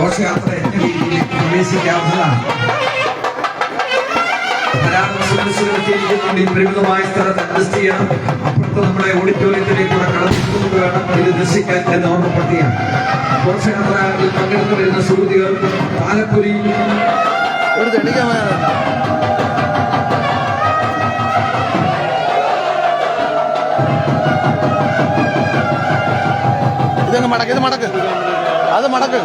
ഘോഷയാത്ര എന്ന രീതിയിൽ പ്രവേശിക്കാവുന്നതാണ്. പരിമിതമായ സ്ഥലത്ത് അഡ്ജസ്റ്റ് ചെയ്യണം. അപ്പുറത്ത് നമ്മുടെ ഓഡിറ്റോറിയത്തിലേക്കൂടെ കൂടെ കടന്നിട്ടുകൊണ്ട് വേണം ഇത് ദർശിക്കാൻ എന്ന് ഓർമ്മപ്പെടുത്തിയാണ്. ഘോഷയാത്രയിൽ പങ്കെടുത്തു വരുന്ന സുഹൃത്തുക്കൾ പാലപ്പുരി. ഇതങ്ങ് മടക്ക് ഇത് മടക്ക്. അത് മടക്ക്.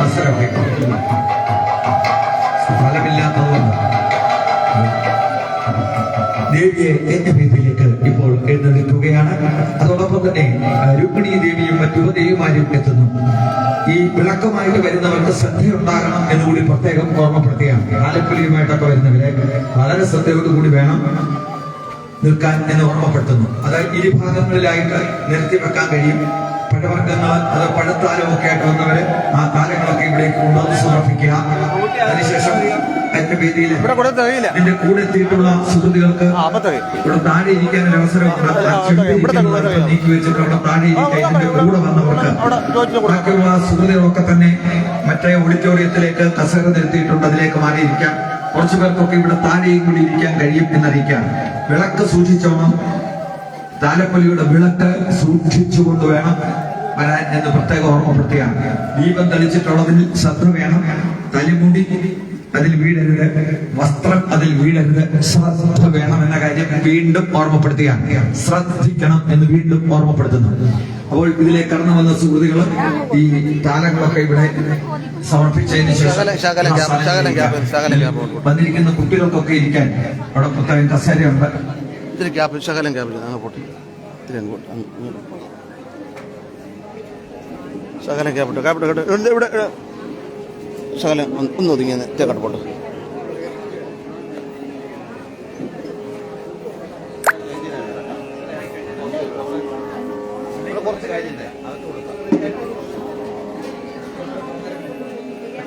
അവസരമൊക്കെ കൊടുക്കുന്നു സ്ഥലമില്ലാത്തതുകൊണ്ട് ദേവിയെ ഇപ്പോൾ എഴുന്നള്ളിക്കുകയാണ്. അതോടൊപ്പം തന്നെ രുക്മിണി ദേവിയും മറ്റു ദേവിമാരും എത്തുന്നു. ഈ വിളക്കമായിട്ട് വരുന്നവർക്ക് ശ്രദ്ധയുണ്ടാകണം എന്നുകൂടി പ്രത്യേകം ഓർമ്മപ്പെടുത്തുകയാണ്. ആലപ്പുലിയുമായിട്ടൊക്കെ വരുന്നവരെ വളരെ ശ്രദ്ധയോടുകൂടി വേണം. നിൽക്കാൻ എന്ന് ഓർമ്മപ്പെടുത്തുന്നു. അത് ഇരുഭാഗങ്ങളിലായിട്ട് നിർത്തി വെക്കാൻ കഴിയും. പഴവർഗങ്ങൾ അത് പഴത്താലും ഒക്കെ ആയിട്ട് വന്നവര് ആ താരങ്ങളൊക്കെ ഇവിടേക്ക് കൊണ്ടുവന്ന് സമർപ്പിക്കുക. അതിനുശേഷം എന്റെ വേദിയിൽ എന്റെ കൂടെ എത്തിയിട്ടുള്ള സുഹൃത്തുക്കൾക്ക് ഇവിടെ താഴെ ഇരിക്കാൻ ഒരു ഇരിക്കുന്നവർക്ക് നീക്കി വെച്ചിട്ട് അവിടെ താഴെ ഇരിക്കാൻ എന്റെ കൂടെ വന്നവർക്ക് ബാക്കിയുള്ള സുഹൃത്തുക്കളൊക്കെ തന്നെ മറ്റേ ഓഡിറ്റോറിയത്തിലേക്ക് കസേര നിർത്തിയിട്ടുണ്ട്. അതിലേക്ക് മാറിയിരിക്കാം. കുറച്ചു പേർക്കൊക്കെ ഇവിടെ താഴെയും കൂടി ഇരിക്കാൻ കഴിയും എന്നറിയിക്കാം. വിളക്ക് സൂക്ഷിച്ചോണം. താലപ്പൊലിയുടെ വിളക്ക് സൂക്ഷിച്ചുകൊണ്ട് വേണം വരാൻ എന്ന് പ്രത്യേകം ഓർമ്മപ്പെടുത്തുകയാണ്. ദീപം തെളിച്ചിട്ടുള്ളതിൽ ശ്രദ്ധ വേണം. തലിമുടി അതിൽ വീഴരുത്. വസ്ത്രം അതിൽ വീഴരുത്. ശ്രദ്ധ വേണം എന്ന കാര്യം വീണ്ടും ഓർമ്മപ്പെടുത്തുകയാണ്. ശ്രദ്ധിക്കണം എന്ന് വീണ്ടും ഓർമ്മപ്പെടുത്തുന്നു. അപ്പോൾ ഇതിലേക്ക് കടന്നു വന്ന സുഹൃത്തുക്കൾ ഈ താരങ്ങളൊക്കെ ഇവിടെ സമർപ്പിച്ചതിന് ശേഷം വന്നിരിക്കുന്ന കുട്ടികൾക്കൊക്കെ ഇരിക്കാൻ അവിടെ പ്രത്യേകം കസേരയുണ്ട്. ഇത്തിരി ക്യാപ്പ് ശകലം ക്യാപ്പ് അങ്ങ് പൊട്ടി. ഇത്തിരി അങ്ങോട്ട് ശകലം ക്യാബ് കേട്ടോ ഇവിടെ ഇവിടെ. ശകലം ഒന്ന് ഒതുങ്ങിയ ഒതുങ്ങി തേക്കട്ട് പോട്ട്.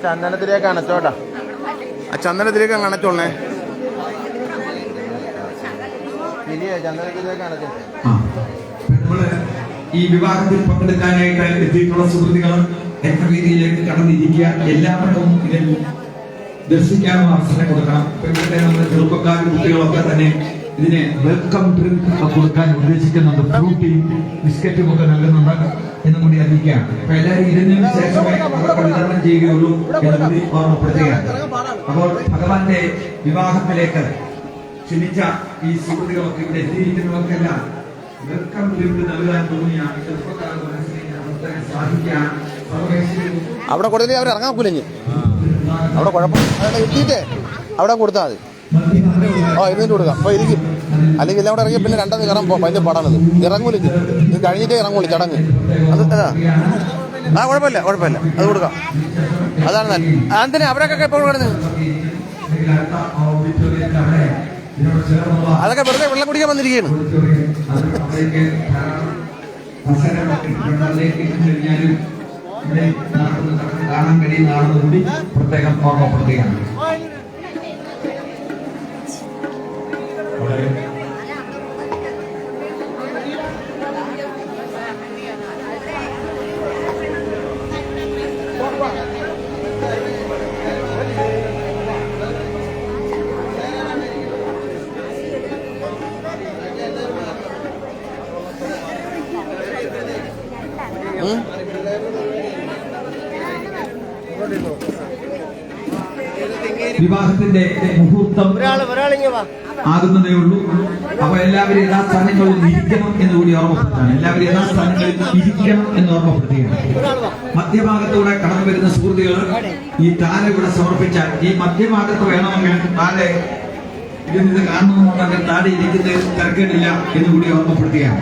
ചന്ദനത്തിലേക്ക് അണച്ചോട്ടാ. ആ ചന്ദനത്തിലേക്ക് അങ്ങ് അണച്ചോളേ ചന്ദനത്തിലേക്ക് ഈ വിവാഹത്തിൽ പങ്കെടുക്കാനായിട്ട് എത്തിയിട്ടുള്ള സുഹൃത്തുക്കൾ എന്റെ രീതിയിലേക്ക് കടന്നിരിക്കുക എല്ലാവർക്കും ഇതിൽ ദർശിക്കാനും അവസരം കൊടുക്കണം. ഇവിടുത്തെ നമ്മുടെ ചെറുപ്പക്കാരും കുട്ടികളൊക്കെ തന്നെ ഇതിനെ വെൽക്കം ഡ്രിങ്ക് കൊടുക്കാൻ ഉദ്ദേശിക്കുന്നുണ്ട്. ഫ്രൂട്ടിയും ബിസ്ക്കറ്റും ഒക്കെ നൽകുന്നുണ്ട്. എന്നും കൂടി അറിയിക്കുകയാണ്. അപ്പൊ എല്ലാവരും ഇരുന്നതിന് ശേഷമേ വിതരണം ചെയ്യുകയുള്ളൂ എന്ന് കൂടി ഓർമ്മപ്പെടുത്തുകയാണ്. അപ്പോൾ ഭഗവാന്റെ വിവാഹത്തിലേക്ക് ക്ഷണിച്ച ഈ സുഹൃത്തുക്കളൊക്കെ ഇവിടെ എത്തിയിരിക്കുന്നവർക്കെല്ലാം വെൽക്കം ഡ്രിങ്ക് നൽകാൻ തോന്നിയ ചെറുപ്പക്കാരുടെ മനസ്സിനെ സാധിക്കുകയാണ്. സർവേശ്വരൻ അവിടെ കൊടുത്തിട്ട് അവർ ഇറങ്ങാൻ കുലഞ്ഞ് അവിടെ കുഴപ്പം എത്തിയിട്ടേ? അവിടെ കൊടുത്താൽ മതി. ഓ ഇരുന്നിട്ട് കൊടുക്കാം. അപ്പോൾ ഇരിക്കും. അല്ലെങ്കിൽ എല്ലാം കൂടെ ഇറങ്ങി പിന്നെ രണ്ടത് കയറാൻ ഭയങ്കര പടാണത്. ഇറങ്ങൂല ഇത് കഴിഞ്ഞിട്ടേ ഇറങ്ങൂല ചടങ്ങ്. അത് അതാ ആ കുഴപ്പമില്ല കുഴപ്പമില്ല. അത് കൊടുക്കാം. അതാണ് നല്ല അതെന്തിനാ അവരൊക്കെ എപ്പോൾ കിടന്ന് അതൊക്കെ വെറുതെ വെള്ളം കുടിക്കാൻ വന്നിരിക്കുകയാണ്. കാണാൻ കഴിയുന്ന ആണെന്ന് കൂടി പ്രത്യേകം ഓർമ്മപ്പെടുത്തുകയാണ്. ഉം? വിവാഹത്തിന്റെ മുഹൂർത്തം ആകുന്നതേ ഉള്ളൂ. അപ്പൊ എല്ലാവരും യഥാസ്ഥാനങ്ങളിൽ ഇരിക്കണം എന്ന് കൂടി ഓർമ്മപ്പെടുത്താണ് എല്ലാവരും യഥാസ്ഥാനങ്ങളിൽ ഇരിക്കണം എന്ന് ഓർമ്മപ്പെടുത്തുകയാണ്. മധ്യഭാഗത്തൂടെ കടന്നു വരുന്ന സുഹൃത്തുക്കൾ ഈ താല ഇവിടെ സമർപ്പിച്ചാൽ ഈ മധ്യഭാഗത്ത് വേണമെങ്കിൽ താലെ ഇത് കാണണമെന്നുണ്ടെങ്കിൽ താഴെ ഇരിക്കുന്നത് തിരക്കേടില്ല എന്ന് കൂടി ഓർമ്മപ്പെടുത്തുകയാണ്.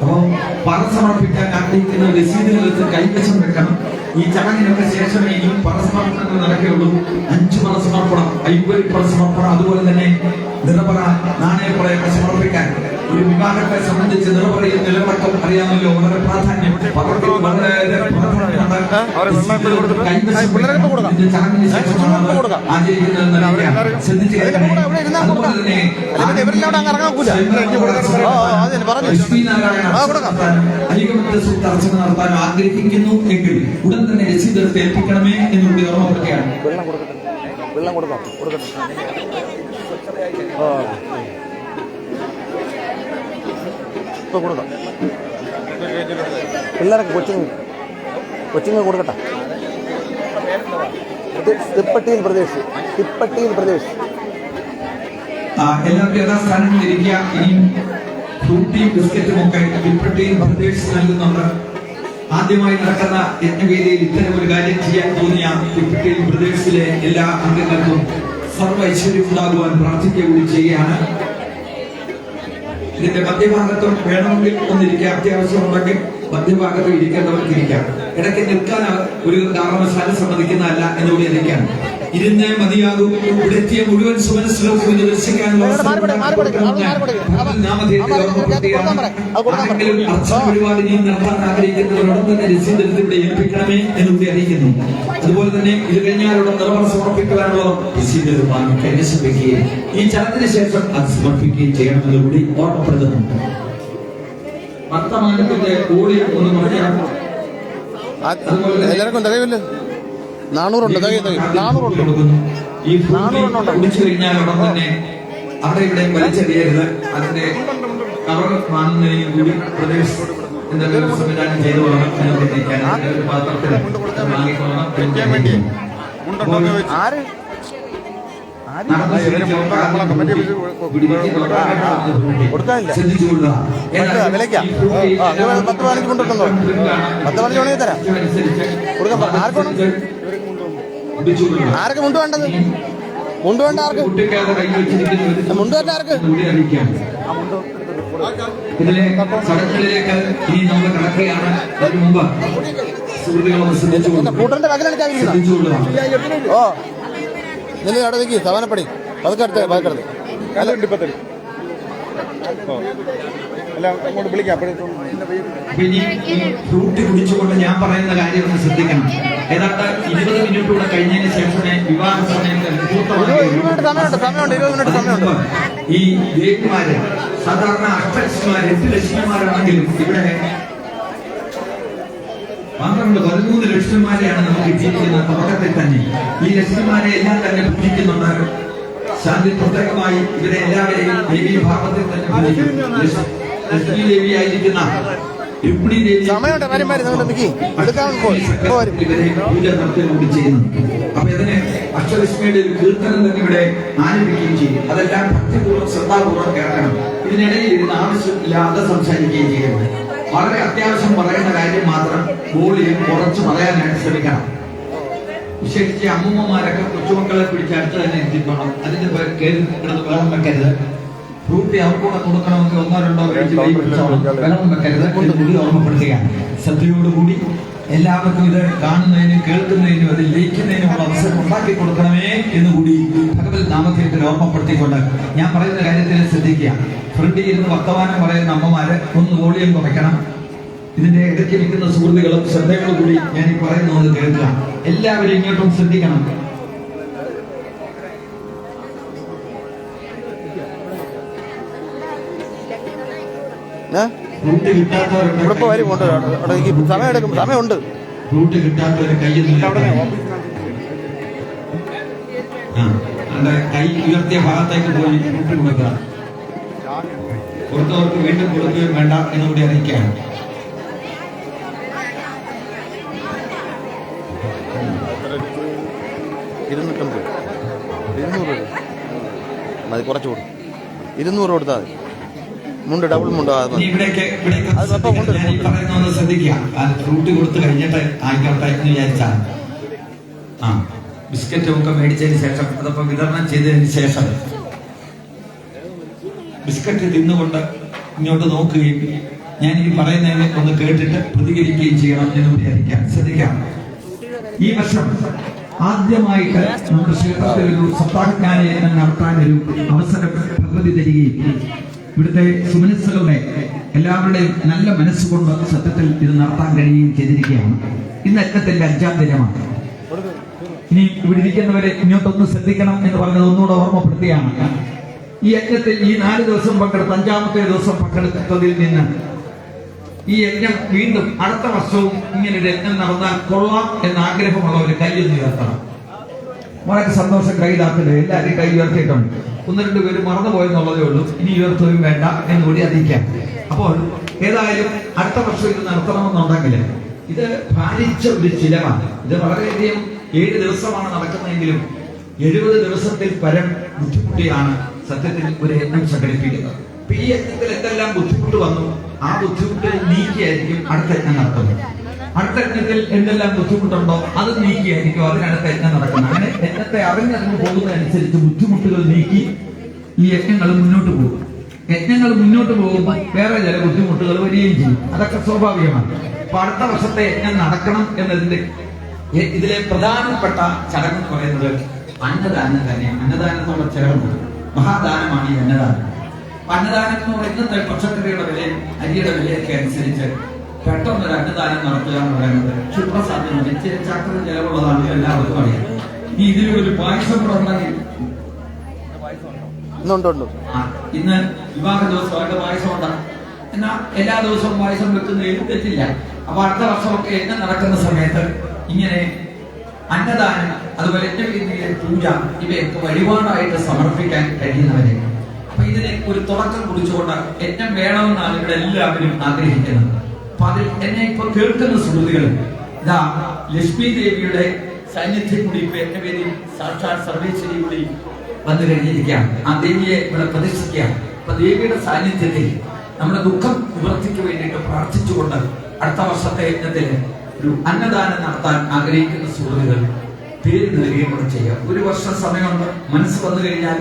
അപ്പോൾ പറ സമർപ്പിക്കാൻ ആഗ്രഹിക്കുന്ന രസീതുകൾ കൈവശം വെക്കണം. ഈ ചടങ്ങിനൊക്കെ ശേഷമേ ഈ പറസമർപ്പണങ്ങൾ നടക്കുകയുള്ളൂ. അഞ്ചു പറസമർപ്പണം അയ്പൊരി പറസമർപ്പണം അതുപോലെ തന്നെ നിറപറ നാണയപ്പറയൊക്കെ സമർപ്പിക്കാൻ. ഒരു വിവാഹത്തെ സംബന്ധിച്ച് നിലപറയും നിലപാട്ടും അറിയാമല്ലോ വളരെ പ്രാധാന്യം. ചർച്ച നടത്താൻ ആഗ്രഹിക്കുന്നു എങ്കിൽ ഉടൻ തന്നെ രസീതെടുത്ത് ഏൽപ്പിക്കണമേ എന്നുകൂടി ഓർമ്മപ്പെടുകയാണ് വെള്ളം കൊടുക്കട്ടെ. വെള്ളം കൊടുക്കാം. കൊടുക്കട്ടെ. ആ ഇപ്പൊ കൊടുക്കാം. പിള്ളേരൊക്കെ കൊച്ചിങ് കൊച്ചിങ് കൊടുക്കട്ടെ. തിപ്പട്ടിയിൽ പ്രദേശ് തിപ്പട്ടിയിൽ പ്രദേശ്. എല്ലാവരും യഥാസ്ഥാനങ്ങളിൽ ഇരിക്കുക. ഇനിയും ഫ്രൂട്ടിയും ബിസ്ക്കറ്റും ഒക്കെ തിപ്പട്ടിയിൽ പ്രദേശ് നൽകുന്നുണ്ട്. ആദ്യമായി നടക്കുന്ന യജ്ഞവേദിയിൽ ഇത്തരം ഒരു കാര്യം ചെയ്യാൻ തോന്നിയ തിപ്പട്ടിയിൽ പ്രദേശിലെ എല്ലാ അംഗങ്ങൾക്കും സർവ ഐശ്വര്യം ഉണ്ടാകുവാൻ പ്രാർത്ഥിക്കുക കൂടി ചെയ്യുകയാണ്. ഇതിന്റെ മധ്യഭാഗത്തും വേണമെങ്കിൽ ഒന്നിരിക്കാം. അത്യാവശ്യമുണ്ടെങ്കിൽ മധ്യഭാഗത്ത് ഇരിക്കേണ്ടവർക്ക് ഇരിക്കാം ഇടയ്ക്ക് നിൽക്കാൻ ഒരു കാരണവശാലും സമ്മതിക്കുന്നതല്ല എന്നുകൂടി അറിയിക്കാം ഇരുന്നേ മതിയാകും. ഇവിടെ എത്തിയ മുഴുവൻ സുമനസ്സിലും ദർശിക്കാനുള്ള. ആരെങ്കിലും അർച്ചന നടത്താൻ ആഗ്രഹിക്കുന്നവരോടൊപ്പം തന്നെ ഇവിടെ ഏൽപ്പിക്കണമേ അറിയിക്കുന്നു. അതുപോലെ തന്നെ ഇത് കഴിഞ്ഞാലുള്ള നിർമ്മാണം സമർപ്പിക്കുവാനുള്ള രസീത് ഈ ചടത്തിന് ശേഷം അത് സമർപ്പിക്കുകയും ചെയ്യണമെന്ന് കൂടി ഓർമ്മപ്പെടുത്തുന്നു. വർത്തമാനത്തിന്റെ കൂടി ഒന്ന് പറഞ്ഞാൽ എല്ലാവർക്കും തികയില്ല നാനൂറുണ്ട്. നാനൂറുണ്ട്. ഈ ഫ്രൂട്ടി നാനൂറെണ്ണം കുടിച്ചു കഴിഞ്ഞാൽ ഉടൻ തന്നെ അവിടെ ഇവിടെ വലിച്ചെറിയരുത്. അതിന്റെ കവർ വാങ്ങുന്നതിനും കൂടി പ്രദേശ് എന്തെങ്കിലും സംവിധാനം ചെയ്തു ഒരു പാത്രത്തിൽ ആര്? കൊടുക്കാനില്ല. പത്ത് വിലയ്ക്കാ? പതിനഞ്ച് കൊണ്ടുണ്ടല്ലോ പത്ത് പതിനഞ്ച് വേണമെങ്കിൽ തരാം. കൊടുക്കാൻ പറ. ആർക്ക്. മുണ്ട് വേണ്ടത്? മുണ്ട് വേണ്ട ആർക്ക്? മുണ്ട് വേണ്ട ആർക്ക്? ഇതിലെ ചടങ്ങുകളിലേക്ക് ഇനി നമ്മൾ കടക്കുകയാണ്. അതിനു മുമ്പ് ചാവിരിക്കുന്നത് ശ്രദ്ധിച്ചുകൊള്ളുക ഓ. നില അവിടെ നിൽക്കി സവാനപ്പടി പതുക്കെ അടുത്ത് പതുക്കെ അടുത്ത്. അല്ല. ഉണ്ട് ഇപ്പൊ ഓ. എല്ലാം അങ്ങോട്ട് വിളിക്കാം. ഫ്രൂട്ട് കുടിച്ചുകൊണ്ട് ഞാൻ പറയുന്ന കാര്യം ഒന്ന് ശ്രദ്ധിക്കണം. ഏതാണ്ട് ഇരുപത് മിനിറ്റ് കൂടെ കഴിഞ്ഞതിന് ശേഷമേ വിവാഹ സമയത്ത് ഈ ദേവിമാര് സാധാരണ അഷ്ടലക്ഷ്മിമാർ എട്ട് ലക്ഷ്മിമാരാണെങ്കിലും ഇവിടെ പന്ത്രണ്ട് പതിമൂന്ന് ലക്ഷ്മിമാരെയാണ് നമുക്ക് ജീവിക്കുന്ന തുടക്കത്തിൽ തന്നെ. ഈ ലക്ഷ്മിമാരെ എല്ലാം തന്നെ പൂജിക്കുന്നുണ്ട്. ശാന്തി പ്രത്യേകമായി ഇവരെ എല്ലാവരെയും ദേവി ഭാവത്തിൽ തന്നെ പൂജിക്കും ലക്ഷ്മി- ദേവിയായിരിക്കുന്ന രുക്മിണി ദേവി സമയമുണ്ട് വരും. വരും പൂജ നടത്തുകയും ചെയ്യുന്നു. അപ്പൊ ഇതിന് അഷ്ടലക്ഷ്മിയുടെ ഒരു കീർത്തനം തന്നെ ഇവിടെ ആരംഭിക്കുകയും ചെയ്യും. അതെല്ലാം ഭക്തിപൂർവം ശ്രദ്ധാപൂർവം കേൾക്കണം. ഇതിനിടയിൽ ഇരുന്ന് ആവശ്യമില്ലാതെ സംസാരിക്കുകയും ചെയ്യരുത്. വളരെ അത്യാവശ്യം പറയുന്ന കാര്യം മാത്രം വോളിയം കുറച്ച് പറയാനായിട്ട് ശ്രമിക്കണം. വിശേഷിച്ച് അമ്മൂമ്മമാരൊക്കെ കൊച്ചുമക്കളെ പിടിച്ച് അടുത്ത് തന്നെ എത്തിക്കണം അതിന്റെ കയറി കിടന്ന് വെള്ളം വെക്കരുത്. ഫ്രൂട്ടി അവർക്കൂടെ കൊടുക്കണമെങ്കിൽ ഒന്നോ രണ്ടോ കഴിച്ച് കൈ പിടിച്ചോണം വെള്ളം വെക്കരുത്. കൊണ്ട് കൂടി ഓർമ്മപ്പെടുത്തുകയാണ്. ശ്രദ്ധയോടുകൂടി എല്ലാവർക്കും ഇത് കാണുന്നതിനും കേൾക്കുന്നതിനും അത് ലയിക്കുന്നതിനുമുള്ള അവസരം ഉണ്ടാക്കി കൊടുക്കണമേ എന്ന് കൂടി ഭഗവത് നാമത്തിൽ ഓർമ്മപ്പെടുത്തിക്കൊണ്ട് ഞാൻ പറയുന്ന കാര്യത്തിൽ ശ്രദ്ധിക്കുക. ഫ്രണ്ടിൽ ഇരുന്ന് വർത്തമാനം പറയുന്ന അമ്മമാര് ഒന്ന് വോളിയം കുറയ്ക്കണം. ഇതിന്റെ ഇടയ്ക്ക് നിൽക്കുന്ന സുഹൃത്തുക്കളും ശ്രദ്ധകളും കൂടി ഞാൻ ഈ പറയുന്നത് കേൾക്കുക. എല്ലാവരും ഇങ്ങോട്ടും ശ്രദ്ധിക്കണം. ഇവിടെ വരും കൊണ്ട് അവിടെ സമയം എടുക്കും സമയമുണ്ട്. കിട്ടാത്തവര് കൈ ഉയർത്തിയ ഭാഗത്തേക്ക് പോയി ഫ്രൂട്ട് കൊടുക്കുക. കൊടുത്തവർക്ക് വീണ്ടും കൊടുക്കുകയും വേണ്ട എന്നുകൂടി അറിയിക്കുകയാണ്. ഇരുന്നൂറ്റമ്പത്. ഇരുന്നൂറ് മതി കുറച്ച് കൊടുക്കും ഇരുന്നൂറ് കൊടുത്താൽ മതി. മുണ്ട് ഡബിൾ മുണ്ട് അത് അപ്പം ആ ഫ്രൂട്ട് കൊടുത്ത് കഴിഞ്ഞിട്ട് ആയിക്കോട്ടെ എന്ന് വിചാരിച്ചാണ് ആ ബിസ്ക്കറ്റും ഒക്കെ മേടിച്ചതിന് ശേഷം അതപ്പോ വിതരണം ചെയ്തതിന് ശേഷം. ബിസ്ക്കറ്റ് തിന്നുകൊണ്ട് ഇങ്ങോട്ട് നോക്കുകയും ഞാൻ ഈ പറയുന്നതിനെ ഒന്ന് കേട്ടിട്ട് പ്രതികരിക്കുകയും ചെയ്യണം എന്ന് വിചാരിക്കാം. ശ്രദ്ധിക്കാം. ഈ വർഷം ആദ്യമായിട്ട് നമ്മുടെ ക്ഷേത്രത്തിൽ ഒരു സപ്താഹജ്ഞാനയജ്ഞം നടത്താൻ ഒരു അവസരം പ്രകൃതി തരികയും ഇവിടുത്തെ സുമനസ്സുകളുടെ എല്ലാവരുടെയും നല്ല മനസ്സുകൊണ്ട് സത്യത്തിൽ ഇത് നടത്താൻ കഴിയുകയും ചെയ്തിരിക്കുകയാണ്. ഇന്ന് അറ്റത്തിന്റെ അഞ്ചാം ദിനമാണ്. ഇനി ഇവിടെ ഇരിക്കുന്നവരെ ഇങ്ങോട്ടൊന്ന് ശ്രദ്ധിക്കണം എന്ന് പറഞ്ഞത് ഒന്നുകൂടെ ഓർമ്മപ്പെടുത്തിയാണ്. ഈ യജ്ഞത്തിൽ ഈ നാല് ദിവസം പങ്കെടുത്ത അഞ്ചാമത്തെ ദിവസം പങ്കെടുത്തതിൽ നിന്ന് ഈ യജ്ഞം വീണ്ടും അടുത്ത വർഷവും ഇങ്ങനെ ഒരു യജ്ഞം നടന്നാൽ കൊള്ളാം എന്ന ആഗ്രഹമുള്ളവർ കയ്യൊന്ന് ഉയർത്തണം. വളരെ സന്തോഷം കൈതാക്കൽ എല്ലാവരും കൈ ഉയർത്തിയിട്ടുണ്ട്. ഒന്ന് രണ്ട് പേര് മറന്നുപോയെന്നുള്ളതേ ഉള്ളൂ. ഇനി ഉയർത്തുകയും വേണ്ട എന്നുകൂടി അറിയിക്കാം. അപ്പോൾ ഏതായാലും അടുത്ത വർഷം ഇത് നടത്തണമെന്നുണ്ടെങ്കിൽ ഇത് ഭാരിച്ച ഒരു ചിലവാണ്. ഇത് വളരെയധികം ഏഴ് ദിവസമാണ് നടക്കുന്നതെങ്കിലും എഴുപത് ദിവസത്തിൽ പരം ബുദ്ധിമുട്ടിയാണ് സത്യത്തിൽ ഒരു യജ്ഞം സംഘടിപ്പിക്കുന്നത്. ഈ യജ്ഞത്തിൽ എന്തെല്ലാം ബുദ്ധിമുട്ട് വന്നു? ആ ബുദ്ധിമുട്ട് നീക്കിയായിരിക്കും അടുത്ത യജ്ഞം നടത്തുന്നത്. അടുത്ത യജ്ഞത്തിൽ എന്തെല്ലാം ബുദ്ധിമുട്ടുണ്ടോ അത് നീക്കിയായിരിക്കും അതിനടുത്ത യജ്ഞം നടക്കുന്നത്. അങ്ങനെ യജ്ഞത്തെ അറിഞ്ഞറിഞ്ഞ് പോകുന്നതനുസരിച്ച് ബുദ്ധിമുട്ടുകൾ നീക്കി ഈ യജ്ഞങ്ങൾ മുന്നോട്ട് പോകും. യജ്ഞങ്ങൾ മുന്നോട്ട് പോകുമ്പോൾ വേറെ ചില ബുദ്ധിമുട്ടുകൾ വരികയും ചെയ്യും. അതൊക്കെ സ്വാഭാവികമാണ്. അപ്പൊ അടുത്ത വർഷത്തെ യജ്ഞം നടക്കണം എന്നതിന്റെ ഇതിലെ പ്രധാനപ്പെട്ട ചടങ്ങ് പറയുന്നത് അന്നദാനം തന്നെയാണ്. അന്നദാനത്തോടെ ചേർന്ന് മഹാദാനമാണ് ഈ അന്നദാനം. അന്നദാനം ഇന്നത്തെ പച്ചക്കറിയുടെ വില അരിയുടെ വിലയൊക്കെ അനുസരിച്ച് പെട്ടെന്ന് ഒരു അന്നദാനം നടത്തുക എന്ന് പറയുന്നത് ക്ഷുദ്രസാധ്യത ഇച്ചിരി ചക്രം ചെലവുള്ളതാണ് എല്ലാവർക്കും അറിയാം. ഇനി ഇതിൽ ഒരു പായസം കൂടെ ഉണ്ടെങ്കിൽ ഇന്ന് വിവാഹ ദിവസമായിട്ട് പായസം ഉണ്ടാകും എന്നാ എല്ലാ ദിവസവും പായസം വെക്കുന്ന തെറ്റില്ല അപ്പൊ അടുത്ത വർഷമൊക്കെ എന്നെ നടക്കുന്ന സമയത്ത് ഇങ്ങനെ അന്നദാനം അതുപോലെ യജ്ഞവേദിയിലെ പൂജ ഇവയൊക്കെ വഴിപാടായിട്ട് സമർപ്പിക്കാൻ കഴിയുന്നവരെ. അപ്പൊ ഇതിനെ ഒരു തുടക്കം കുറിച്ചുകൊണ്ട് ഏറ്റവും വേണമെന്നാണ് ഇവിടെ എല്ലാവരും ആഗ്രഹിക്കുന്നത്. എന്നെ ഇപ്പൊ കേൾക്കുന്ന സുഹൃത്തുക്കൾ ഇതാ ലക്ഷ്മി ദേവിയുടെ സാന്നിധ്യം കൂടി ഇപ്പൊ എന്റെ പേരിൽ സാക്ഷാൽ സർവേശ്വരി കൂടി വന്നു കഴിഞ്ഞിരിക്കുകയാണ്. ആ ദേവിയെ ഇവിടെ പ്രതിഷ്ഠിക്കാം അപ്പൊ ദേവിയുടെ സാന്നിധ്യത്തിൽ നമ്മുടെ ദുഃഖം നിവർത്തിക്ക് വേണ്ടിയിട്ട് പ്രാർത്ഥിച്ചുകൊണ്ട് അടുത്ത വർഷത്തെ യജ്ഞത്തിൽ ഒരു അന്നദാനം നടത്താൻ ആഗ്രഹിക്കുന്ന സുഹൃത്തുക്കൾ പേര് നൽകുകയും കൂടെ ചെയ്യാം. ഒരു വർഷം സമയമുണ്ട്. മനസ്സ് വന്നു കഴിഞ്ഞാൽ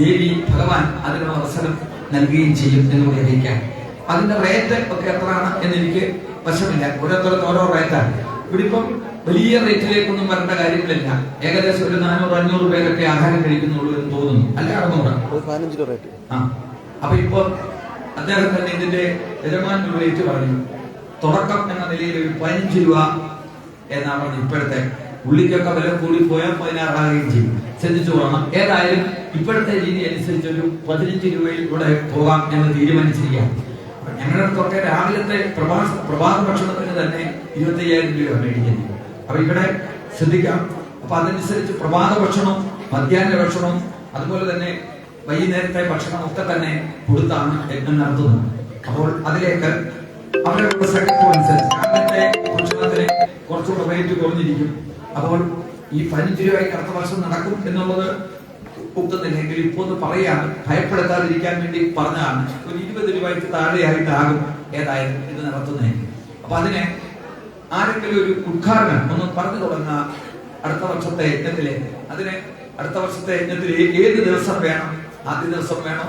ദേവി ഭഗവാൻ അതിനുള്ള അവസരം നൽകുകയും ചെയ്യും എന്നുകൂടി അറിയിക്കാം. അതിന്റെ റേറ്റ് ഒക്കെ എത്രയാണ് എന്ന് എനിക്ക് വശമില്ല ഓരോരുത്തർക്ക് ഓരോ റേറ്റാണ് ഇവിടെ ഇപ്പം വലിയ റേറ്റിലേക്കൊന്നും വരേണ്ട കാര്യങ്ങളില്ല. ഏകദേശം ഒരു നാനൂറ് അഞ്ഞൂറ് പേരൊക്കെ ആഹാരം കഴിക്കുന്നുള്ളൂ എന്ന് തോന്നുന്നു. അല്ല അറുന്നൂറ്? ആ. അപ്പൊ ഇപ്പൊ അദ്ദേഹം തന്നെ ഇതിന്റെ യജമാൻ റേറ്റ് പറഞ്ഞു. തുടക്കം എന്ന നിലയിൽ ഒരു പതിനഞ്ച് രൂപ എന്നാണ് പറഞ്ഞത് ഇപ്പോഴത്തെ. ഉള്ളിക്കൊക്കെ വില കൂടി പോയാൽ പതിനാറാകുകയും ചെയ്യും. ശ്രദ്ധിച്ചു പോകണം. ഏതായാലും ഇപ്പോഴത്തെ രീതി അനുസരിച്ച് ഒരു പതിനഞ്ച് രൂപയിൽ കൂടെ പോകാം എന്ന് തീരുമാനിച്ചിരിക്കുകയാണ്. ഞങ്ങളുടെ രാവിലത്തെ പ്രഭാത പ്രഭാത ഭക്ഷണത്തിന് തന്നെ ഇരുപത്തി അയ്യായിരം രൂപ മേടിക്കുന്നത് അപ്പൊ ഇവിടെ ശ്രദ്ധിക്കാം. അപ്പൊ അതനുസരിച്ച് പ്രഭാത ഭക്ഷണം മധ്യാഹ്ന ഭക്ഷണം അതുപോലെ തന്നെ വൈകുന്നേരത്തെ ഭക്ഷണം ഒക്കെ തന്നെ കൊടുത്താണ് യജ്ഞം നടത്തുന്നത്. അപ്പോൾ അതിലേക്ക് അവരുടെ ഭക്ഷണത്തിന് കുറച്ചുകൂടെ റേറ്റ് കുറഞ്ഞിരിക്കും. അപ്പോൾ ഈ പതിനഞ്ച് രൂപയ്ക്ക് അടുത്ത വർഷം നടക്കും എന്നുള്ളത് ഒക്കുന്നില്ലെങ്കിൽ ഇപ്പൊ ഒന്ന് പറയാണ് ഭയപ്പെടുത്താതിരിക്കാൻ വേണ്ടി പറഞ്ഞതാണ് ഒരു ഇരുപത് രൂപയ്ക്ക് താഴെയായിട്ടാകും ഏതായാലും ഇത് നടത്തുന്നതെങ്കിൽ. അപ്പൊ അതിനെ ആരെങ്കിലും ഒരു ഉദ്ഘാടനം ഒന്ന് പറഞ്ഞു തുടങ്ങുക അടുത്ത വർഷത്തെ യജ്ഞത്തിലെ അതിനെ അടുത്ത വർഷത്തെ യജ്ഞത്തിൽ ഏത് ദിവസം വേണം? ആദ്യ ദിവസം വേണം?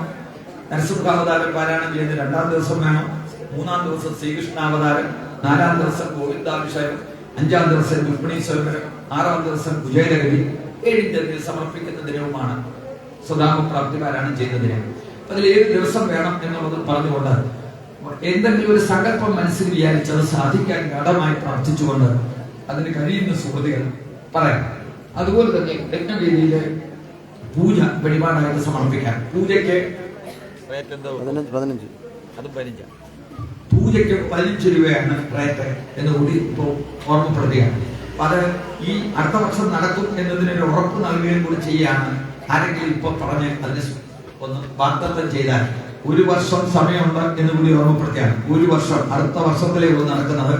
നരസിംഹാവതാരം പാരായണം ചെയ്യുന്ന രണ്ടാം ദിവസം വേണം? മൂന്നാം ദിവസം ശ്രീകൃഷ്ണാവതാരം നാലാം ദിവസം ഗോവിന്ദാഭിഷേകം അഞ്ചാം ദിവസം രുക്മിണീശ്വരം ആറാം ദിവസം കുചേലഗരി ഏഴിന്റെ സമർപ്പിക്കുന്ന ദിനവുമാണ് സ്വതാമപ്രാപ്തി പ്രാപ്തിമാരാണ് ചെയ്യുന്നതിന് അതിൽ ഏത് ദിവസം വേണം എന്നുള്ളത് പറഞ്ഞുകൊണ്ട് എന്തെങ്കിലും ഒരു സങ്കല്പം മനസ്സിൽ വിചാരിച്ച് അത് സാധിക്കാൻ ഗാഠമായി പ്രാർത്ഥിച്ചുകൊണ്ട് അതിന് കഴിയുന്ന സുഹൃത്തുക്കൾ പറയാം. അതുപോലെ തന്നെ യജ്ഞവേദിയിലെ പൂജ വഴിപാടായിട്ട് സമർപ്പിക്കാൻ പൂജയ്ക്ക് പൂജയ്ക്ക് പതിനഞ്ച് രൂപയാണ് റേറ്റ് എന്ന് കൂടി ഇപ്പോൾ ഓർമ്മപ്പെടുത്തുകയാണ്. അത് ഈ അടുത്ത വർഷം നടക്കും എന്നതിനൊരു ഉറപ്പ് നൽകുകയും കൂടി ചെയ്യാണ് ആരെങ്കിലും ഇപ്പൊ പറഞ്ഞ് അതിന് ഒന്ന് വാഗ്ദത്തം ചെയ്താൽ ഒരു വർഷം സമയമുണ്ട് എന്ന് കൂടി ഓർമ്മപ്പെടുത്തിയാണ്. ഒരു വർഷം അടുത്ത വർഷത്തിലേ ഉള്ളൂ നടക്കുന്നത്.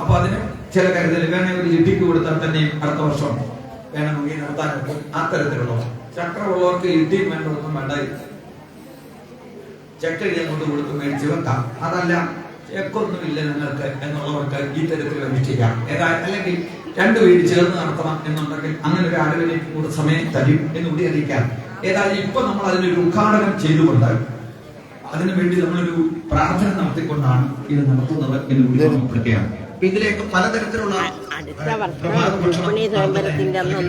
അപ്പൊ അതിന് ചില കരുതൽ വേണമെങ്കിൽ ഒരു ഇട്ടിക്ക് കൊടുത്താൽ തന്നെയും അടുത്ത വർഷം വേണമെങ്കിൽ പറ്റും ആ തരത്തിലുള്ള ചക്രമുള്ളവർക്ക് ഇട്ടിയും വേണ്ടതൊന്നും വേണ്ട. ചക്ര കൊണ്ട് കൊടുത്ത് മേടിച്ച് വെക്കാം. അതല്ല ചെക്കൊന്നുമില്ല നിങ്ങൾക്ക് എന്നുള്ളവർക്ക് ഈ തരത്തിൽ വഴി ചെയ്യാം അല്ലെങ്കിൽ രണ്ട് പേര് ചേർന്ന് നടത്തണം എന്നുണ്ടെങ്കിൽ അങ്ങനെ ഒരു ആലോചനയ്ക്ക് കൂടെ സമയം തരും എന്നുകൂടി അറിയിക്കാം. ഏതായാലും ഇപ്പൊ നമ്മൾ അതിനൊരു ഉദ്ഘാടനം ചെയ്തുകൊണ്ട് അതിനുവേണ്ടി നമ്മളൊരു പ്രാർത്ഥന നടത്തിക്കൊണ്ടാണ് ഇത് നടത്തുന്നത് എന്ന് കൂടി ഓർമ്മപ്പെടുത്തുകയാണ് ഇതിലേക്ക് പലതരത്തിലുള്ള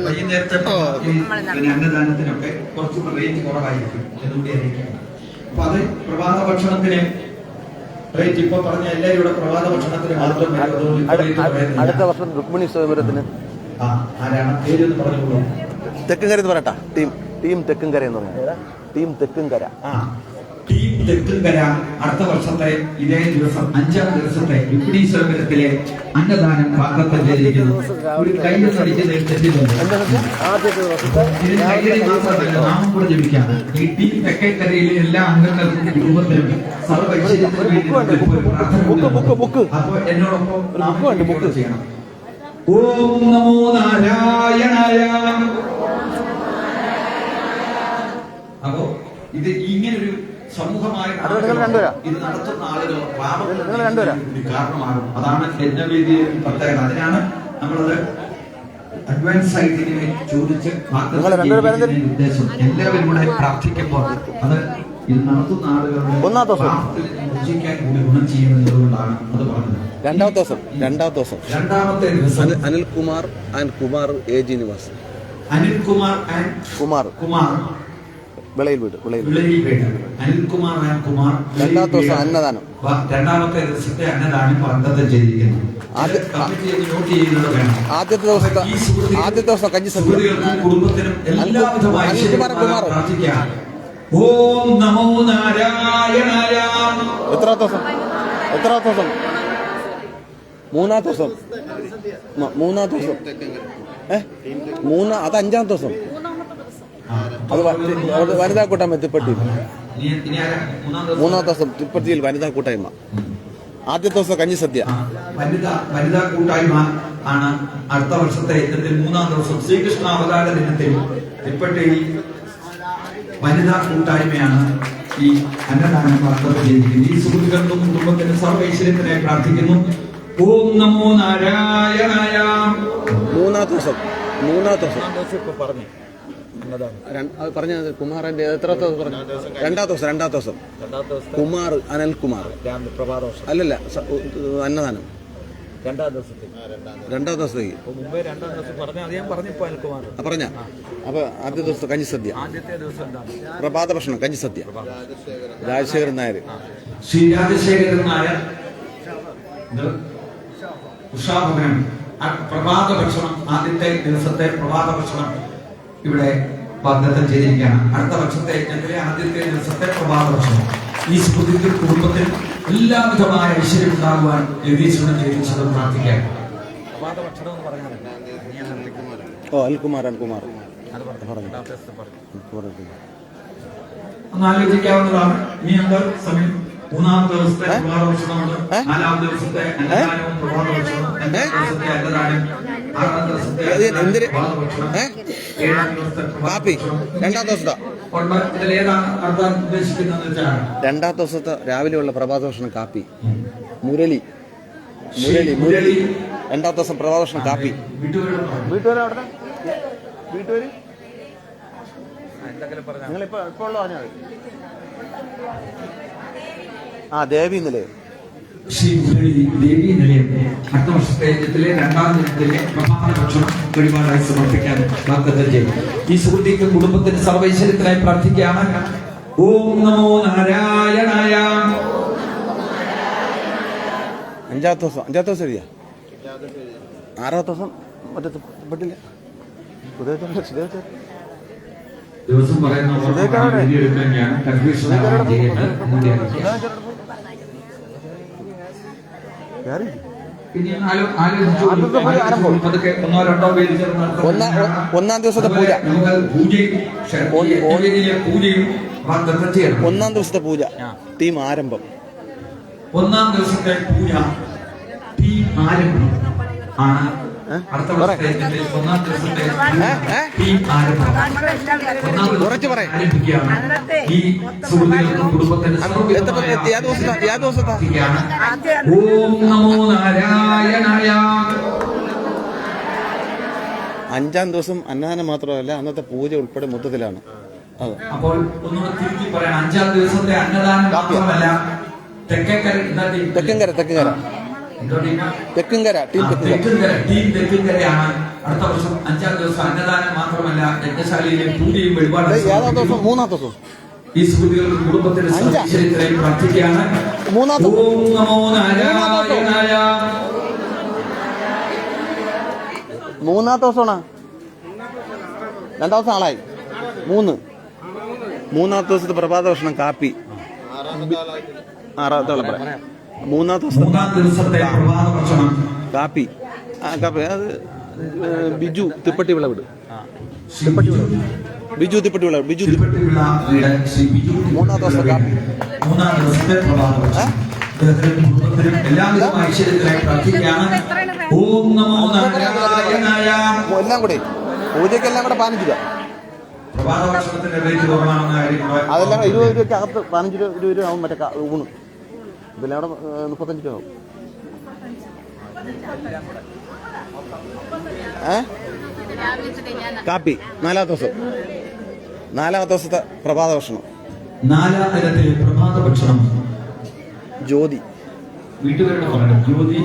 വൈകുന്നേരത്തെ അന്നദാനത്തിനൊക്കെ കുറച്ചുകൂടെ റേറ്റ് കുറവായിരിക്കും എന്നുകൂടി അറിയിക്കാം. അപ്പൊ അത് പ്രഭാത ഭക്ഷണത്തിന് റേറ്റ് ഇപ്പൊ പറഞ്ഞ എല്ലാവരും ഇവിടെ പ്രഭാത ഭക്ഷണത്തിന് മാത്രം വരുള്ളൂ. ഇപ്പൊ rate പറയുന്നില്ല. അടുത്ത വർഷം രുക്മിണി സ്വയംവരത്തിന് ആ, ആരാണ്? പേരൊന്ന് പറഞ്ഞോളൂ തെക്കുംകര എന്ന് പറയട്ടാ. ടീം ടീം തെക്കുംകര എന്ന് പറഞ്ഞു ടീം തെക്കുംകര ആ. ടീം തെക്കുംകര അടുത്ത വർഷത്തെ ഇതേ ദിവസം അഞ്ചാം ദിവസത്തെ രുക്മിണി സ്വയംവരത്തിലെ അന്നദാനം വാഗ്ദത്തം ചെയ്തിരിക്കുന്നു. ഒരു കയ്യിൽ മാത്രമല്ല നാമം കൂടെ ജപിക്കാണ് ഈ ടീം തെക്കേക്കരയിലെ എല്ലാ അംഗങ്ങൾക്കും കുടുംബത്തിനും വേണ്ടി എന്നോടൊപ്പം. ചെയ്യണം. ഓം നമോ നാരായണായ. അപ്പോ ഇത് ഇങ്ങനൊരു സമൂഹമായി? ഇത് നടത്തുന്ന ആളുകൾ? കൂടി കാരണമാകും. അതാണ് യജ്ഞവേദിയുടെ പ്രത്യേകത. അതിനാണ് നമ്മളത് അഡ്വാൻസ് ആയിട്ട് ഇങ്ങനെ ചോദിച്ച് ഉദ്ദേശം എല്ലാവരും കൂടെ പ്രാർത്ഥിക്കുമ്പോൾ അത് ഇത് നടത്തുന്ന ആളുകളുടെ ഒന്നാമത്തെ ദിവസം. പ്രാർത്ഥനയിൽ രുചിക്കാൻ കൂടി ഗുണം ചെയ്യുന്നതുകൊണ്ടാണ് അത് പറഞ്ഞത്. രണ്ടാമത്തെ ദിവസം രണ്ടാമത്തെ ദിവസം. രണ്ടാമത്തെ ദിവസം Anil Anilkumar and Kumar A G Nivas. Anilkumar and Kumar. Kumar Vilayil വീട് വിളയിൽ വീട്. അനിൽകുമാർ രണ്ടാമത്തെ ദിവസം അന്നദാനം. രണ്ടാമത്തെ ദിവസത്തെ അന്നദാനം വാഗ്ദത്തം ചെയ്തിരിക്കുന്നു ആദ്യത്തെ ദിവസത്തെ ആദ്യത്തെ ദിവസം കഞ്ഞി കുടുംബത്തിനും എല്ലാവിധമായ ഓം നമോ എത്ര ദിവസം? എത്ര ദിവസം? മൂന്നാമത്തെ ദിവസം. മൂന്നാമത്തെ ദിവസം. ഏഹ് മൂന്നാ അത് അഞ്ചാമത്തെ ദിവസം. അത് വനിതാ കൂട്ടായ്മ തിപ്പട്ടി. ഇനി ഇനി ആരാ? മൂന്നാം ദിവസം മൂന്നാമത്തെ ദിവസം തിപ്പട്ടിയിൽ വനിതാ കൂട്ടായ്മ. ആദ്യത്തെ ദിവസം കഞ്ഞി സദ്യ. വനിതാ വനിതാ കൂട്ടായ്മ ആണ് അടുത്ത വർഷത്തെ യജ്ഞത്തിൽ മൂന്നാം ദിവസം ശ്രീകൃഷ്ണ അവതാര ദിനത്തിൽ തിപ്പട്ടിയിൽ വനിതാ കൂട്ടായ്മയാണ് ഈ അന്നദാനം വാഗ്ദത്തം ചെയ്തിരിക്കുന്നത് ഈ സുഹൃത്തുക്കൾക്കും കുടുംബത്തിനും സർവൈശ്വര്യത്തിനായി പ്രാർത്ഥിക്കുന്നു. ഓം നമോ നാരായണായ. മൂന്നാം ദിവസം. മൂന്നാം ദിവസം. പറഞ്ഞു. എന്നതാണ്. രണ്ട്- അത് പറഞ്ഞ കുമാറിന്റെ എത്രാമത്തെ ദിവസം പറഞ്ഞു? രണ്ടാമത്തെ ദിവസം രണ്ടാമത്തെ ദിവസം കുമാർ അനിൽകുമാർ അല്ലല്ല അന്നദാനം. രണ്ടാം രണ്ടാം ദിവസത്തേക്ക്. അപ്പൊ മുമ്പേ രണ്ടാം ദിവസം പറഞ്ഞു അനിൽകുമാർ അപ്പൊ ആദ്യ ദിവസം കഞ്ഞി സദ്യ. ആദ്യത്തെ ദിവസം എന്താണ്? പ്രഭാത ഭക്ഷണം കഞ്ഞി സദ്യ. രാജശേഖരൻ നായർ. ശ്രീ രാജശേഖരൻ നായർ. ഉഷാഭവൻ ഉഷാഭവനം. പ്രഭാത ഭക്ഷണം. ആദ്യത്തെ ദിവസത്തെ പ്രഭാത ഭക്ഷണം. ഇവിടെ വാഗ്ദത്തം ചെയ്തിരിക്കുകയാണ്. അടുത്ത വർഷത്തെ യജ്ഞത്തിലെ ആദ്യത്തെ ദിവസത്തെ പ്രഭാത വർഷം. ഈ സുഹൃത്തിൽ കുടുംബത്തിൽ എല്ലാവിധമായ ഐശ്വര്യം ഉണ്ടാകുവാൻ യതീശ്വരൻ ജയിച്ചത് പ്രാർത്ഥിക്കാം. ഓ അൽകുമാർ അൽകുമാർ. ഒന്ന് ആലോചിക്കാവുന്നതാണ്. ഇനി എന്താ സമയം? മൂന്നാം ദിവസത്തെ ഏ? പ്രഭാത ഭക്ഷണമുണ്ട് ഏ? നാലാം ദിവസത്തെ അന്നദാനവും അഞ്ചാം ദിവസത്തെ അന്നദാനം. ആറാം ദിവസത്തെ കാപ്പി. രണ്ടാം ദിവസത്തെ. രണ്ടാം ദിവസത്തെ രാവിലെയുള്ള പ്രഭാത ഭക്ഷണം കാപ്പി. മുരളി മുരളി മുരളി. രണ്ടാം ദിവസം പ്രഭാതഭക്ഷണം കാപ്പി. പറഞ്ഞാൽ ആ ദേവി ഇന്നലെ. ശ്രീ ദേവി നിലയം. അടുത്ത വർഷത്തെ യജ്ഞത്തിലെ രണ്ടാം ദിനത്തിലെ പ്രഭാത ഭക്ഷണം വഴിപാടായി സമർപ്പിക്കാൻ വാഗ്ദത്തം ചെയ്യും ഈ സുഹൃത്തിക്ക് കുടുംബത്തിന് സർവൈശ്വര്യത്തിനായി പ്രാർത്ഥിക്കുകയാണ്. ഓം നമോ നാരായണായ. അഞ്ചാമത്തെ ദിവസം അഞ്ചാമത്തെ ദിവസം എഴുതിയാ? ആറാമത്തെ ദിവസം മറ്റേ പറ്റില്ല ദിവസം പറയുന്ന കൺഫ്യൂഷൻ പൂജയും ദിവസത്തെ പൂജ. ഒന്നാം ദിവസത്തെ പൂജ. ടീം ആരംഭം. ഒന്നാം ദിവസത്തെ പൂജ ടീം ആരംഭം ആണ്. അടുത്ത പറയാം. ഓം നമോ നാരായണായ. അഞ്ചാം ദിവസം അന്നദാനം മാത്രമല്ല അന്നത്തെ പൂജ ഉൾപ്പെടെ മൊത്തത്തിലാണ്. അപ്പോൾ ഒന്നുകൂടെ തിരുത്തി പറയാം അഞ്ചാം ദിവസത്തെ അന്നദാനം മാത്രമല്ല? തെക്കങ്കര തെക്കങ്കര? തെക്കുംകര ടീം തെക്കുംകര ടീം തെക്കുംകരയാണ് അടുത്ത വർഷം അഞ്ചാം ദിവസം അന്നദാനം മാത്രമല്ല യജ്ഞശാലയിലെ പൂജയും വഴിപാടും ദിവസം? മൂന്നാം ദിവസം. ഈ സുഹൃത്തുക്കളുടെ കുടുംബത്തിന്റെ സർവീശ്വരത്തിനായി പ്രാർത്ഥിക്കുകയാണ്. മൂന്നാം ഓം നമോ നാരായണായ മൂന്നാമത്തെ ദിവസമാണ്. രണ്ടാമത്തെ ആളായി. മൂന്ന്. മൂന്നാമത്തെ ദിവസത്തെ പ്രഭാത ഭക്ഷണം കാപ്പി. ആറാമത്തെ ആളെ പറയാം. മൂന്നാമത്തെ ദിവസം മൂന്നാം ദിവസത്തെ പ്രഭാത ഭക്ഷണം. കാപ്പി. ആ കാപ്പി. അത് ബിജു തിപ്പട്ടി വിളവിട് തിപ്പട്ടി ബിജു ബിജു തിപ്പട്ടി വിളവിട് ബിജു മൂന്നാം ദിവസത്തെ കാപ്പി. മൂന്നാം ദിവസത്തെ പ്രഭാത ഭക്ഷണം. ഇദ്ദേഹത്തിനും കുടുംബത്തിനും എല്ലാവിധ ഐശ്വര്യത്തിനായി പ്രാർത്ഥിക്കുകയാണ്. ഓം നമോ നാരായണായ. എല്ലാം കൂടെ. പൂജയ്ക്ക് എല്ലാം കൂടെ പതിനഞ്ച് രൂപ. അതെല്ലാം ഇരുപത് രൂപയ്ക്ക് അകത്ത് പതിനഞ്ച് രൂപ ഇരുപത് രൂപ ആവും മറ്റേ ഊണ്. ഇതെല്ലാം അവിടെ മുപ്പത്തഞ്ച് രൂപ ആവും. ഏ? കാപ്പി നാലാമത്തെ ദിവസം. നാലാമത്തെ ദിവസത്തെ പ്രഭാത ഭക്ഷണം. നാലാം തരത്തിലെ പ്രഭാത ഭക്ഷണം. ജ്യോതി. വീട്ടുകാരുടെ ജ്യോതി.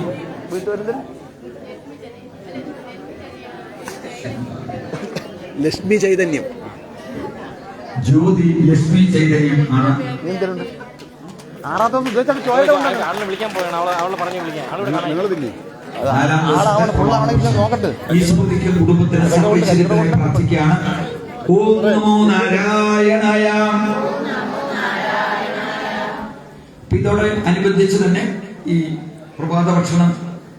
ലക്ഷ്മി ചൈതന്യം. ജ്യോതി ലക്ഷ്മി ചൈതന്യം ആണ്. എന്തിനുണ്ട്? ആളിനെ വിളിക്കാൻ പോയാണ് അവളെ അവളെ പറഞ്ഞു വിളിക്കാൻ. കാണാൻ ആളാവണം ദിവസത്തെ നോക്കട്ടെ. ഈ സ്മൃതിക്ക് കുടുംബത്തിന് സർവൈശ്വര്യത്തിനായി പ്രാർത്ഥിക്കുകയാണ്. ഓം നമോ നാരായണായ. ഇതോടെ അനുബന്ധിച്ച് തന്നെ ഈ പ്രഭാത ഭക്ഷണം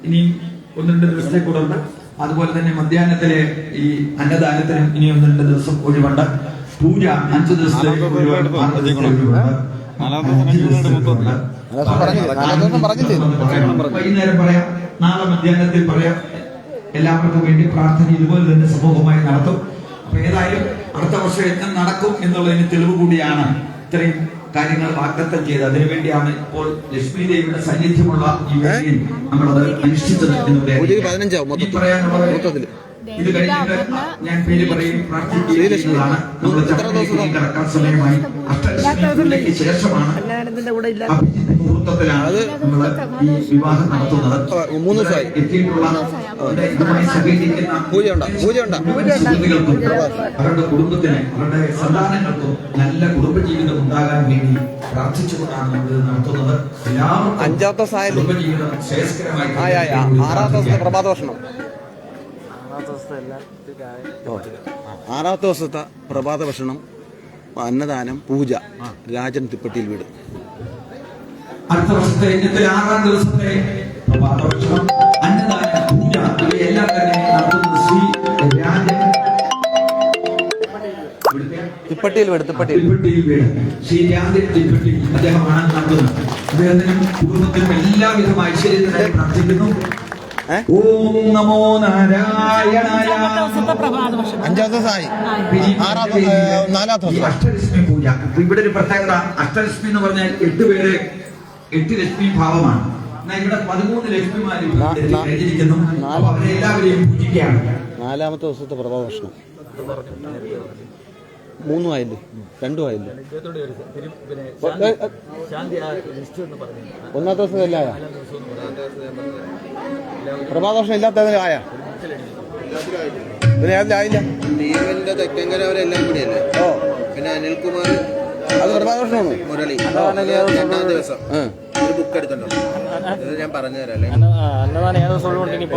ഇനിയും ഒന്ന് രണ്ട് ദിവസത്തേക്ക് കൂടെ അതുപോലെ തന്നെ മധ്യാഹ്നത്തിലെ ഈ അന്നദാനത്തിനും ഇനി ഒന്ന് രണ്ട് ദിവസം ഒഴിവുണ്ട്. പൂജ അഞ്ചു ദിവസത്തേക്ക് ഒഴിവുണ്ട് വൈകുന്നേരം പറയാം. നാളെ മധ്യാഹ്നത്തിൽ പറയാം. എല്ലാവർക്കും വേണ്ടി പ്രാർത്ഥന ഇതുപോലെ തന്നെ സമൂഹമായി നടത്തും. അപ്പൊ ഏതായാലും അടുത്ത വർഷം യജ്ഞം നടക്കും എന്നുള്ളതിന് തെളിവ് കൂടിയാണ്. ഇത്രയും കാര്യങ്ങൾ വാഗ്ദത്തം ചെയ്ത്. അതിനുവേണ്ടിയാണ് ഇപ്പോൾ ലക്ഷ്മി ദേവിയുടെ സാന്നിധ്യമുള്ള ഈ വേദിയിൽ നമ്മളത് അനുഷ്ഠിച്ചത് എന്ന് പറയാനുള്ളത് ഇത് കഴിഞ്ഞിട്ട് ഞാൻ പേര് പറയും പ്രാർത്ഥിക്കുകയാണ് നമ്മൾ ഇനി കടക്കാൻ സമയമായി അഷ്ടലക്ഷ്മിക്ക് ശേഷമാണ് അഭിജിത്ത് മുഹൂർത്തത്തിലാണ് നമ്മൾ ഈ വിവാഹം നടത്തുന്നത് ആ, മൂന്ന് ദിവസമായി. എത്തിയിട്ടുള്ള ഇവിടെ ഇതുമായി സഹകരിക്കുന്ന പൂജയുണ്ടോ? പൂജയുണ്ടോ? സുഹൃത്തുക്കൾക്കും അവരുടെ കുടുംബത്തിന് അവരുടെ സന്താനങ്ങൾക്കും നല്ല കുടുംബജീവിതം ഉണ്ടാകാൻ വേണ്ടി പ്രാർത്ഥിച്ചുകൊണ്ടാണ് നമ്മൾ ഇത് നടത്തുന്നത് എല്ലാവർക്കും. കുടുംബജീവിതം ശ്രേയസ്കരമായി ആറാമത്തെ ദിവസത്തെ പ്രഭാത ഭക്ഷണം ഓ. ആറാമത്തെ ദിവസത്തെ പ്രഭാത ഭക്ഷണം അന്നദാനം പൂജ രാജൻ തിപ്പട്ടിയിൽ വീട്. അടുത്ത വർഷത്തെ ആറാം ദിവസത്തെ പ്രഭാത ഭക്ഷണം അന്നദാന പൂജ ഇവയെല്ലാം തന്നെ നടത്തുന്നത് ശ്രീ രാജൻ ഇവിടുത്തെ തിപ്പട്ടിയിൽ വീട് തിപ്പട്ടിയിൽ. വീട്. ശ്രീ രാജൻ തിരുപ്പട്ടി അദ്ദേഹമാണ് നടത്തുന്നത്. അദ്ദേഹത്തിനും കുടുംബത്തിനും എല്ലാവിധമായ ഐശ്വര്യത്തിനായി പ്രാർത്ഥിക്കുന്നു? ഓം നമോ നാരായണായ. ദിവസമായി ആറാം ദിവസം അഷ്ടലക്ഷ്മി പൂജ. ഇവിടെ ഒരു പ്രത്യേകത അഷ്ടലക്ഷ്മി എന്ന് പറഞ്ഞാൽ എട്ട് പേര് എട്ട് ലക്ഷ്മി ഭാവമാണ്. എന്നാൽ ഇവിടെ പതിമൂന്ന് ലക്ഷ്മിമാര് കഴിഞ്ഞിരിക്കുന്നു അപ്പൊ അവരെ എല്ലാവരെയും പൂജിക്കുകയാണ്. നാലാമത്തെ ദിവസത്തെ പ്രഭാഭക്ഷണം മൂന്നും ആയില്ലേ? രണ്ടും ആയില്ലേ? ഒന്നാമത്തെ ദിവസം എല്ലാം ഭക്ഷണം ഇല്ലാത്തതിന് ആയ പിന്നെ അതിൽ ആയില്ല. സ്റ്റീവന്റെ തെക്കങ്കര അവരെല്ലാം കൂടിയല്ലേ? ഓ. പിന്നെ അനിൽകുമാർ അത് പ്രഭാത ഭക്ഷണമാണ് മുരളി രണ്ടാം ദിവസം. ഒരു ബുക്ക് എടുത്തിട്ടുണ്ടോ. ഇത് ഞാൻ പറഞ്ഞു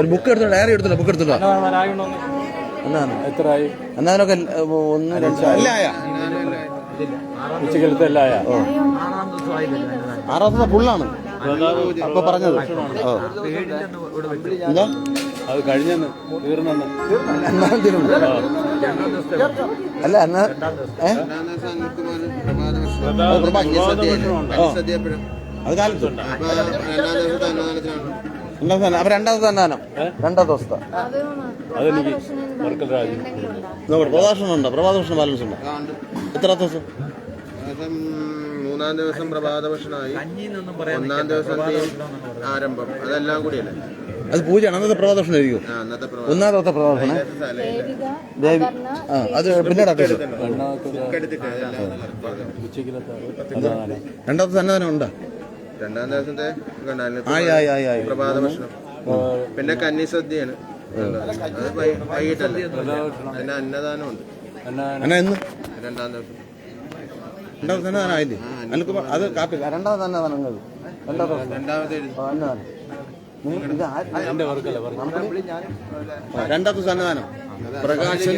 ഒരു ബുക്ക് എടുത്തോ ഡയറി എടുത്തോ ബുക്ക് എന്നാണ് എത്രയായി? ഒന്ന് രണ്ട് ആറാം ദിവസം ഫുള്ളാണ് അപ്പൊ പറഞ്ഞത്. എന്താ അത് കഴിഞ്ഞെന്ന്. തീർന്നെന്ന്. അല്ല എന്നാ അത് അപ്പൊ രണ്ടാമത്തെ ദിവസത്തെ രണ്ടാം ദിവസത്തെ അതെനിക്ക് പ്രഭാഷണം ഉണ്ടോ? പ്രഭാതഭക്ഷണം ബാലൻസ് ഉണ്ടോ. എത്ര ദിവസം? മൂന്നാം ദിവസം പ്രഭാത ഭക്ഷണമായി ഒന്നാം ദിവസം ആരംഭം. അതെല്ലാം കൂടിയല്ലേ? അത് പൂജയാണ്. അന്നത്തെ പ്രഭാതഭക്ഷണം ആയിരിക്കും. ആ അന്നത്തെ പ്രഭാത ഒന്നാം ദിവസത്തെ പ്രഭാതഭക്ഷണം. ദേവി ആ അത് പിന്നീട് രണ്ടാമത്തെ തന്നെ അന്നദാനം ഉണ്ടോ? രണ്ടാം ദിവസത്തെ ആയി ആയി ആയി ആയി. പ്രഭാത ഭക്ഷണം പിന്നെ കന്നി സദ്യയാണ്. വൈകിട്ടല്ലേ? പിന്നെ അന്നദാനം ഉണ്ട് എന്നാ രണ്ടാം ദിവസം. രണ്ടാമത്തെ തന്നെ ആയില്ലേ അനിൽകുമാർ അത് കാപ്പി. രണ്ടാമത്തെ തന്നെ രണ്ടാമത്തെ സന്നദ്ധാനം പ്രകാശൻ.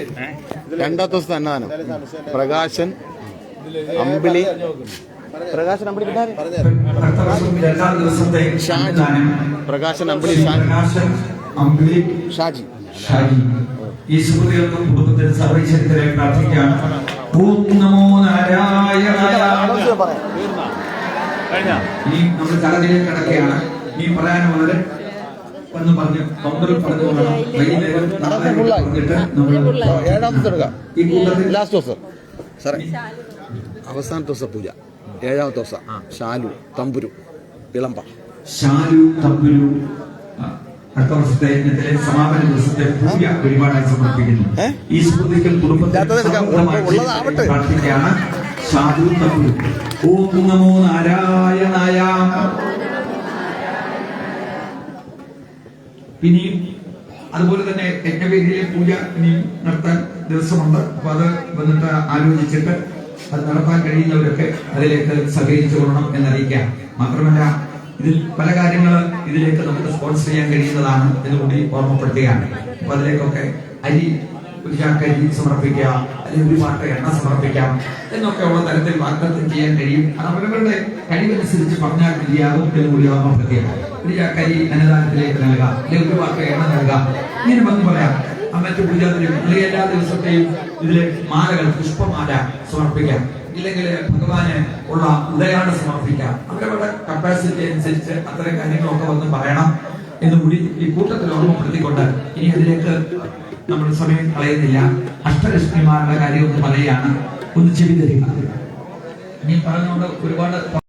രണ്ടാമത്തെ സന്നദാനം പ്രകാശൻ. അമ്പിളി. പ്രകാശൻ അമ്പിളി ഷാജി പ്രകാശൻ അമ്പിളി ഷാജി പ്രകാശൻ അമ്പിളി ഷാജി. ഷാജി. ഈ സുഹൃത്തുക്കൾക്കും കുടുംബത്തിന് സർവീശ്വരത്തിലെ പ്രാർത്ഥിക്കുകയാണ്. നമോ നാരായണായ പറയാം. ഇനി നമ്മൾ ചടങ്ങിലേക്ക് കിടക്കുകയാണ്. ഇനി പറയാനുള്ളത് എന്ന് പറഞ്ഞ് കൗണ്ടറിൽ പറഞ്ഞു കൊള്ളണം വൈകുന്നേരം നാളെ പറഞ്ഞിട്ട് നമ്മൾ ഏഴാമത്തെ എടുക്കാം. ഈ കൂട്ടത്തിൽ ലാസ്റ്റ് ദിവസം. സാറേ അവസാനത്തെ ദിവസം പൂജ. ഏഴാമത്തെ ദിവസം. ഷാലു തമ്പുരു വിളമ്പ. ഷാലു തമ്പുരു. അടുത്ത വർഷത്തെ യജ്ഞത്തിലെ സമാപന ദിവസത്തെ പൂജ സമർപ്പിക്കുന്നു? ഈ. പ്രാർത്ഥിക്കുകയാണ്. ഓം നമോ നാരായണായ. ഇനിയും അതുപോലെ തന്നെ യജ്ഞവേദിയിലെ പൂജ ഇനി നടത്താൻ ദിവസമുണ്ട്. അപ്പൊ അത് വന്നിട്ട് ആലോചിച്ചിട്ട് അത് നടത്താൻ കഴിയുന്നവരൊക്കെ അതിലേക്ക് സഹകരിച്ചു കൊള്ളണം എന്നറിയിക്കാം. മാത്രമല്ല ഇതിൽ പല കാര്യങ്ങൾ ഇതിലേക്ക് നമുക്ക് സ്പോൺസർ ചെയ്യാൻ കഴിയുന്നതാണ് എന്നുകൂടി ഓർമ്മപ്പെടുത്തുകയാണ്. അപ്പൊ അതിലേക്കൊക്കെ അരി ഒരു ചാക്ക് അരി സമർപ്പിക്കുക അല്ലെങ്കിൽ ഒരു പാട്ട എണ്ണ സമർപ്പിക്കാം എന്നൊക്കെ ഉള്ള തരത്തിൽ വാഗ്ദത്തം ചെയ്യാൻ കഴിയും. അത് അവരവരുടെ കഴിവനുസരിച്ച് പറഞ്ഞാൽ മതിയാകും എന്നുകൂടി ഓർമ്മപ്പെടുത്തുകയാണ്. ഒരു ചാക്ക് അരി അന്നദാനത്തിലേക്ക് നൽകാം അല്ലെങ്കിൽ ഒരു പാട്ട എണ്ണ നൽകാം. ഇങ്ങനെ വന്ന് പറയാം മറ്റു പൂജാതിരും അല്ലെങ്കിൽ എല്ലാ ദിവസത്തെയും ഇതിലെ മാലകൾ പുഷ്പമാല സമർപ്പിക്കാം. ഇല്ലെങ്കിൽ ഭഗവാന് ഉള്ള ഉടയാണ് സമർപ്പിക്കാം. അവരവരുടെ കപ്പാസിറ്റി അനുസരിച്ച് അത്തരം കാര്യങ്ങളൊക്കെ വന്ന് പറയണം എന്ന് കൂടി ഈ കൂട്ടത്തിൽ ഓർമ്മപ്പെടുത്തിക്കൊണ്ട് ഇനി അതിലേക്ക് നമ്മൾ സമയം കളയുന്നില്ല. അഷ്ടലക്ഷ്മിമാരുടെ കാര്യം ഒന്ന് പറയുകയാണ്. ഒന്ന് ചെവി തരിക ഇനി പറഞ്ഞുകൊണ്ട് ഒരുപാട്